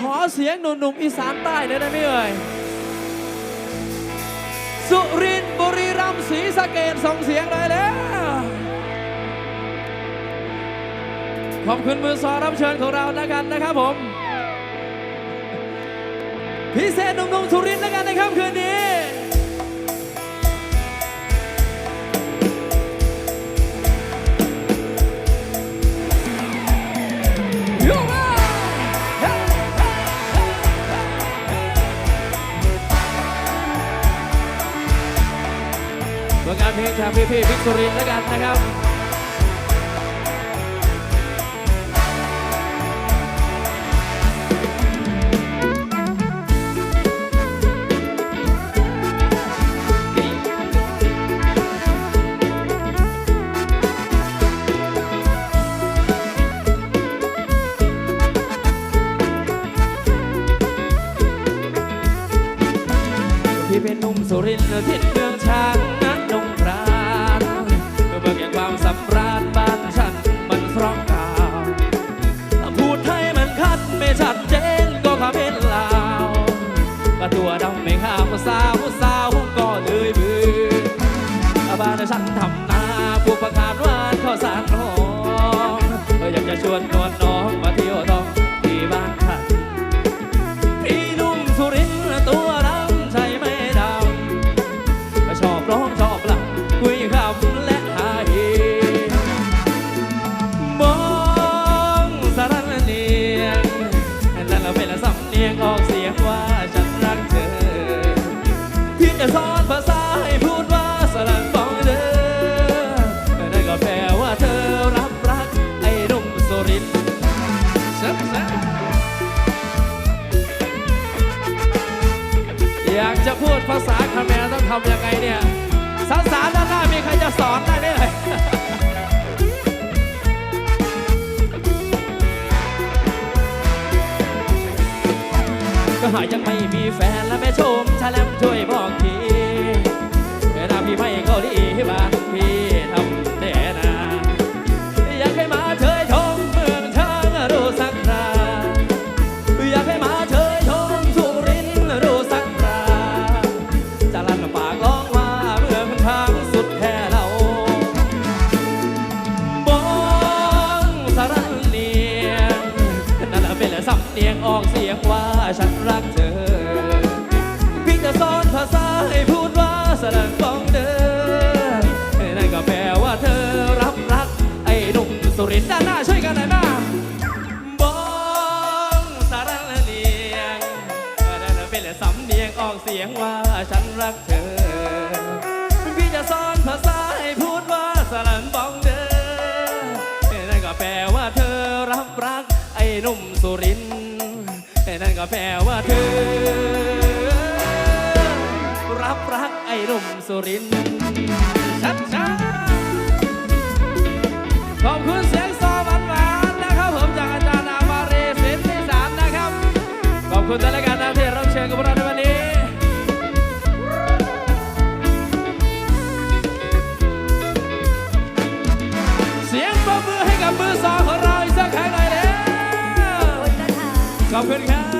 ขอเสียงหนุ่มๆอีสานใต้เน่ยได้ไหมเอ่ย สุรินทร์บุรีรัมย์ศรีสะเกดส่งเสียงเลยแล้ว ขอบคุณมือซอรับเชิญของเราแล้วกันนะครับผม พิเศษหนุ่มๆสุรินทร์แล้วกันในค่ำคืนนี้ ตัวงานเพลงจากพี่พี่พิกสุรินแล้วกันนะครับพี่เป็นหนุ่มสุรินทร์ทิศเมือ ดำไม่ข้ามสาวสาวก็เลยบือบ้านฉันทำนาปลูกผักกานหวานข้าวสารหอมเอออยากจะชวนนวลน อยากจะพูดภาษาเขมรต้องทำยังไงเนี่ยสาวๆด้านหน้ามีใครจะสอนได้ไหมเอ่ยก็หายังไม่มีแฟนและแม่ชมชาแลมช่วยบอกที เป็นสำเนียงออกเสียงว่าฉันรักเธอพี่จะสอนภาษาให้พูดว่าสลันฟองเด้อนั่นก็แปลว่าเธอรับรัก ไอ้หนุ่มสุรินทร์ด้านหน้าช่วยกันหน่อยนะบองสารเนียงนั่นเป็นสำเนียงออกเสียงว่าฉันรักเธอ รักไอ้นุ่มสุรินนั่นก็แปลว่าเธอ รับรักไอ้นุ่มสุรินชัดช้าขอบคุณ ขอบคุณครับ